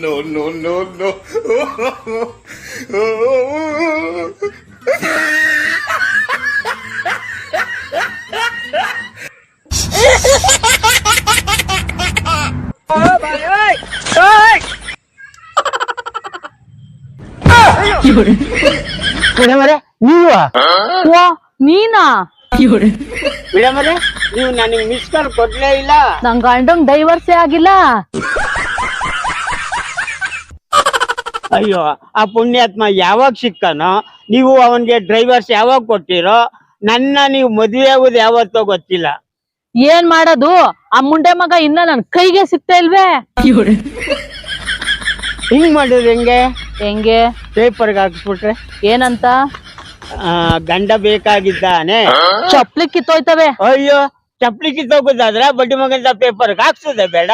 No, no, no, no. ಮೇಡಮರೆ ನೀವು? ಓ ನೀನಾ? ಮೇಡಮರೆ ನೀವು ನನಗೆ ಮಿಸ್ ಕಾಲ್ ಕೊಡ್ಲೇ ಇಲ್ಲ. ನನ್ ಗಂಡನ್ ಡೈವರ್ಸೇ ಆಗಿಲ್ಲ. ಅಯ್ಯೋ ಆ ಪುಣ್ಯಾತ್ಮ ಯಾವಾಗ ಸಿಕ್ಕನೋ ನೀವು ಅವನ್ಗೆ ಡ್ರೈವರ್ಸ್ ಯಾವಾಗ ಕೊಟ್ಟಿರೋ ನನ್ನ ನೀವು ಮದುವೆ ಆಗೋದು ಯಾವತ್ತೋ ಗೊತ್ತಿಲ್ಲ. ಏನ್ ಮಾಡೋದು? ಆ ಮುಂಡೆ ಮಗ ಇನ್ನ ನನ್ ಕೈಗೆ ಸಿಗ್ತಾ ಇಲ್ವೇ? ಹಿಂಗ್ ಮಾಡಿದ್ರೆ ಹೆಂಗೆ? ಹೆಂಗೆ? ಪೇಪರ್ಗೆ ಹಾಕ್ಸ್ಬಿಟ್ರೆ. ಏನಂತ? ಆ, ಗಂಡ ಬೇಕಾಗಿದ್ದಾನೆ. ಚಪ್ಲಿ ಕಿತ್ತೋಯ್ತವೆ. ಅಯ್ಯೋ ಚಪ್ಲಿ ಕಿತ್ತೋಗೋದಾದ್ರೆ ಬಡ್ಡಿ ಮಗಂದ ಪೇಪರ್ಗೆ ಹಾಕ್ಸೋದೆ ಬೇಡ.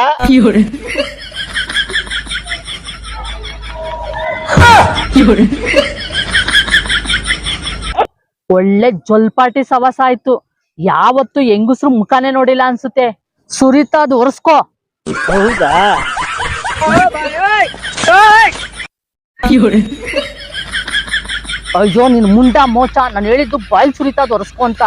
ಒಳ್ಳೆ ಜೊಲ್ಪಾಟಿ ಸವಾಸ ಆಯ್ತು. ಯಾವತ್ತು ಹೆಂಗಸ್ರು ಮುಖಾನೇ ನೋಡಿಲ್ಲ ಅನ್ಸುತ್ತೆ. ಸುರಿತ ಅದು ಒರ್ಸ್ಕೋ. ಹೌದಾ? ಅಯ್ಯೋ ನಿನ್ ಮುಂಡ ಮೋಚ ನಾನು ಹೇಳಿದ್ದು ಬಾಯ್ ಸುರಿತ ಅದು ಒರ್ಸ್ಕೋ ಅಂತ.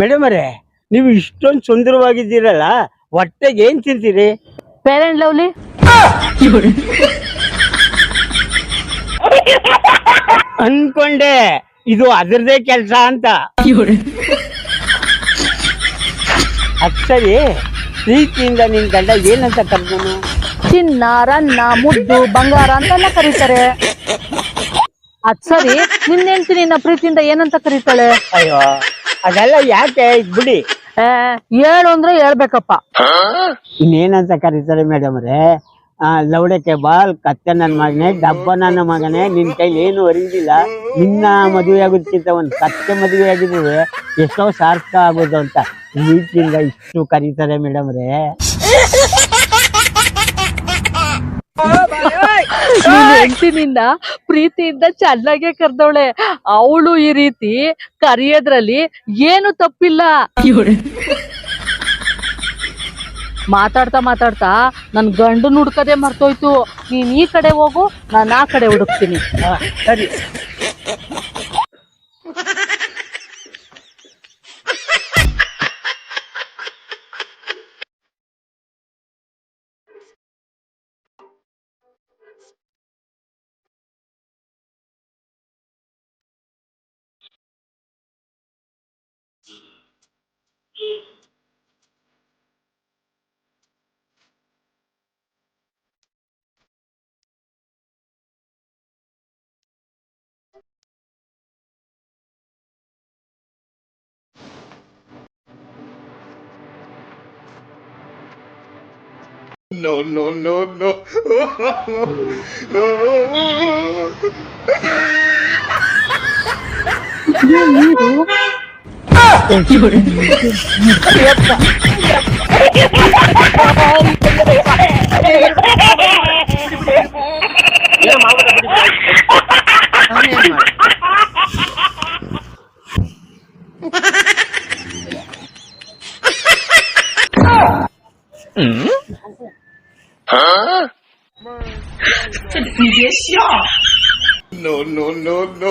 ಮೇಡಮ್ ಅರೇ ನೀವು ಇಷ್ಟೊಂದು ಸುಂದರವಾಗಿದ್ದೀರಲ್ಲ ಹೊಟ್ಟೆಗೆ ಏನ್ ತಿಂತೀರಿ? ಪೇರೆಂಟ್ ಲವ್ಲಿ ಅನ್ಕೊಂಡೆ ಇದು ಅದರದೇ ಕೆಲಸ ಅಂತ. ಅದ್ ಸರಿ ಪ್ರೀತಿಯಿಂದ ನಿನ್ ಗಂಡ ಏನಂತ ಕರ್ದನು? ಚಿನ್ನ ರನ್ನ ಮುದ್ದು ಬಂಗಾರ ಅಂತೆಲ್ಲ ಕರೀತಾರೆ. ಅದ್ ಸರಿ ನಿನ್ನ ಹೆಂಡ್ತಿ ನಿನ್ನ ಪ್ರೀತಿಯಿಂದ ಏನಂತ ಕರೀತಾಳೆ? ಅಯ್ಯೋ ಅದೆಲ್ಲ ಯಾಕೆ? ಇದ್ ಬಿಡಿ. ಏ, ಹೇಳು ಅಂದ್ರೆ ಹೇಳ್ಬೇಕಪ್ಪ. ಇನ್ನೇನಂತ ಕರೀತಾರೆ ಮೇಡಮ್ ರೇ ಲೌಡಕ್ಕೆ ಬಾಲ್ ಕತ್ತೆ ನನ್ನ ಮಗನೇ ಡಬ್ಬ ನನ್ನ ಮಗನೇ ನಿನ್ ಕೈಲಿ ಏನು ಅರಿದಿಲ್ಲ ನಿನ್ನ ಮದುವೆ ಆಗೋದಕ್ಕಿಂತ ಒಂದು ಕತ್ತೆ ಮದುವೆ ಆಗಿದ್ರೆ ಎಷ್ಟೋ ಸಾರ್ಥಕ ಆಗೋದು ಅಂತ. ನೀಟಿಂದ ಇಷ್ಟು ಕರೀತಾರೆ ಮೇಡಮ್ ರೇ ನಿನ್ ಹೆಂಡ್ತಿ ನಿನ್ನ ಪ್ರೀತಿಯಿಂದ ಚೆನ್ನಾಗೆ ಕರ್ದವಳೆ. ಅವಳು ಈ ರೀತಿ ಕರೆಯೋದ್ರಲ್ಲಿ ಏನು ತಪ್ಪಿಲ್ಲ. ಮಾತಾಡ್ತಾ ಮಾತಾಡ್ತಾ ನನ್ ಗಂಡನ್ ಹುಡ್ಕದೆ ಮರ್ತೋಯ್ತು. ನೀನ್ ಈ ಕಡೆ ಹೋಗು ನಾನ್ ಆ ಕಡೆ ಹುಡುಕ್ತೀನಿ. ಸರಿ. No, no, no, no. No, hmm? No, no, no.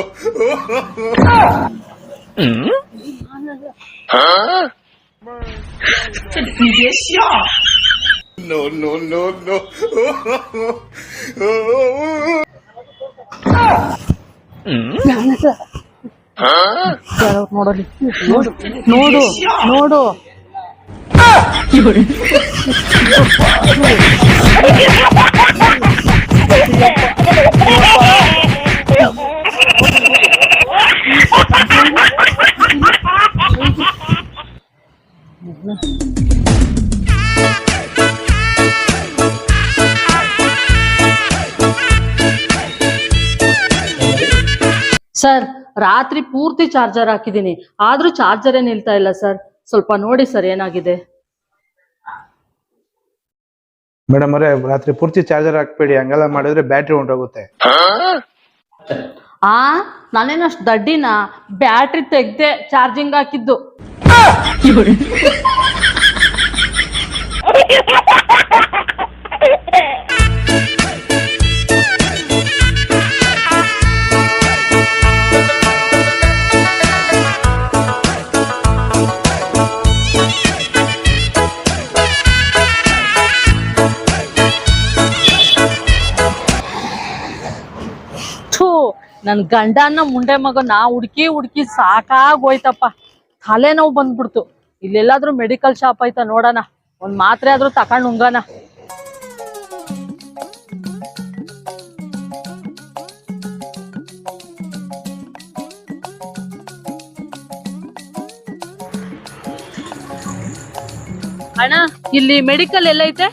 No, no, no, no. ನೋಡಲಿ ನೋಡು ನೋಡು ನೋಡು ಸರ್ ರಾತ್ರಿ ಪೂರ್ತಿ ಚಾರ್ಜರ್ ಹಾಕಿದ್ದೀನಿ. ಆದ್ರೂ ಚಾರ್ಜರೇ ನಿಲ್ತಾ ಇಲ್ಲ ಸರ್ ಸ್ವಲ್ಪ ನೋಡಿ ಸರ್ ಏನಾಗಿದೆ? ಮೇಡಮ್ ಅವರೇ ರಾತ್ರಿ ಪೂರ್ತಿ ಚಾರ್ಜರ್ ಹಾಕ್ಬೇಡಿ ಹಂಗೆಲ್ಲ ಮಾಡಿದ್ರೆ ಬ್ಯಾಟ್ರಿ ಹೊಂಟೋಗುತ್ತೆ ಆ ನಾನೇನಷ್ಟು ದಡ್ಡಿನ? ಬ್ಯಾಟ್ರಿ ತೆಗ್ದೆ ಚಾರ್ಜಿಂಗ್ ಹಾಕಿದ್ದು. ನನ್ ಗಂಡನ ಮುಂಡೆ ಮಗನ ಹುಡ್ಕಿ ಹುಡ್ಕಿ ಸಾಕಾಗೋಯ್ತಪ್ಪ. ತಲೆನೋವು ಬಂದ್ಬಿಡ್ತು. ಇಲ್ಲೆಲ್ಲಾದ್ರೂ ಮೆಡಿಕಲ್ ಶಾಪ್ ಐತಾ ನೋಡೋಣ. ಒಂದ್ ಮಾತ್ರೆ ಆದ್ರೂ ತಕೊಂಡ್ ಉಂಗನ ಅಣ್ಣ ಇಲ್ಲಿ ಮೆಡಿಕಲ್ ಎಲ್ಲೈತೆ?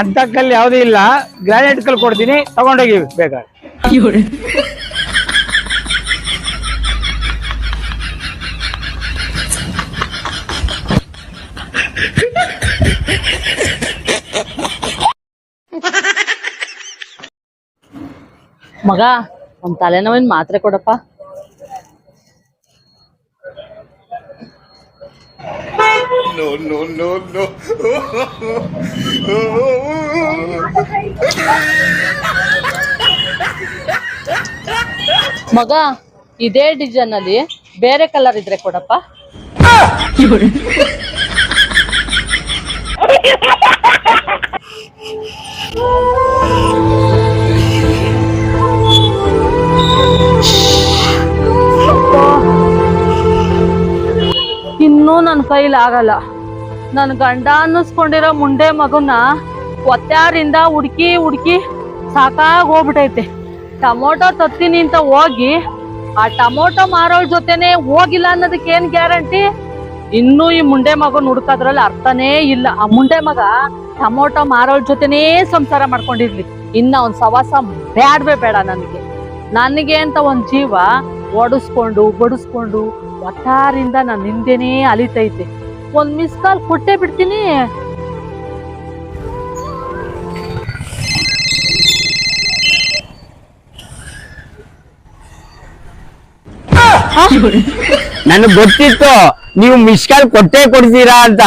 ಅಂತ ಕಲ್ ಯಾವುದೂ ಇಲ್ಲ. ಗ್ರಾನೈಟ್ ಕಲ್ ಕೊಡ್ತೀನಿ. ತಗೊಂಡೋಗಿ ಬೇಕಾದ್ರೆ. ಮಗ ಒಂದ್ ತಲೆನೋವಿನ ಮಾತ್ರೆ ಕೊಡಪ್ಪ. ಮಗ ಇದೇ ಡಿಸೈನ್ ಅಲ್ಲಿ ಬೇರೆ ಕಲರ್ ಇದ್ರೆ ಕೊಡಪ್ಪ ಇನ್ನೂ ನನ್ನ ಗಂಡ ಅನ್ನಿಸ್ಕೊಂಡಿರೋ ಮುಂಡೆ ಮಗುನ ಒತ್ತಾರಿಂದ ಹುಡ್ಕಿ ಹುಡ್ಕಿ ಸಾಕಾಗಿ ಹೋಗ್ಬಿಟ್ಟೈತೆ ಟಮೋಟೊ ತತ್ತೀನಿ ಅಂತ ಹೋಗಿ ಆ ಟಮೋಟೊ ಮಾರೋಳ ಜೊತೆನೆ ಹೋಗಿಲ್ಲ ಅನ್ನೋದಕ್ಕೆ ಏನ್ ಗ್ಯಾರಂಟಿ? ಇನ್ನೂ ಈ ಮುಂಡೆ ಮಗನ ಹುಡ್ಕೋದ್ರಲ್ಲಿ ಅರ್ಥನೇ ಇಲ್ಲ. ಆ ಮುಂಡೆ ಮಗ ಟಮೋಟೊ ಮಾರೋಳ ಜೊತೆನೇ ಸಂಸಾರ ಮಾಡ್ಕೊಂಡಿರ್ಲಿ. ಇನ್ನ ಅವ್ನ್ ಸವಾಸ ಬ್ಯಾಡ್ವೇ ಬೇಡ ನನಗೆ. ನನಗೆ ಅಂತ ಒಂದ್ ಜೀವ ಓಡಿಸ್ಕೊಂಡು ಬಡಿಸ್ಕೊಂಡು ಒಟ್ಟಾರಿಂದ ನಾನು ಹಿಂದೆನೇ ಅಲಿತೈತೆ. ಒಂದು ಮಿಸ್ ಕಾಲ್ ಕೊಟ್ಟೇ ಬಿಡ್ತೀನಿ. ನನಗೆ ಗೊತ್ತಿತ್ತು ನೀವು ಮಿಸ್ ಕಾಲ್ ಕೊಟ್ಟೇ ಕೊಡ್ತೀರಾ ಅಂತ.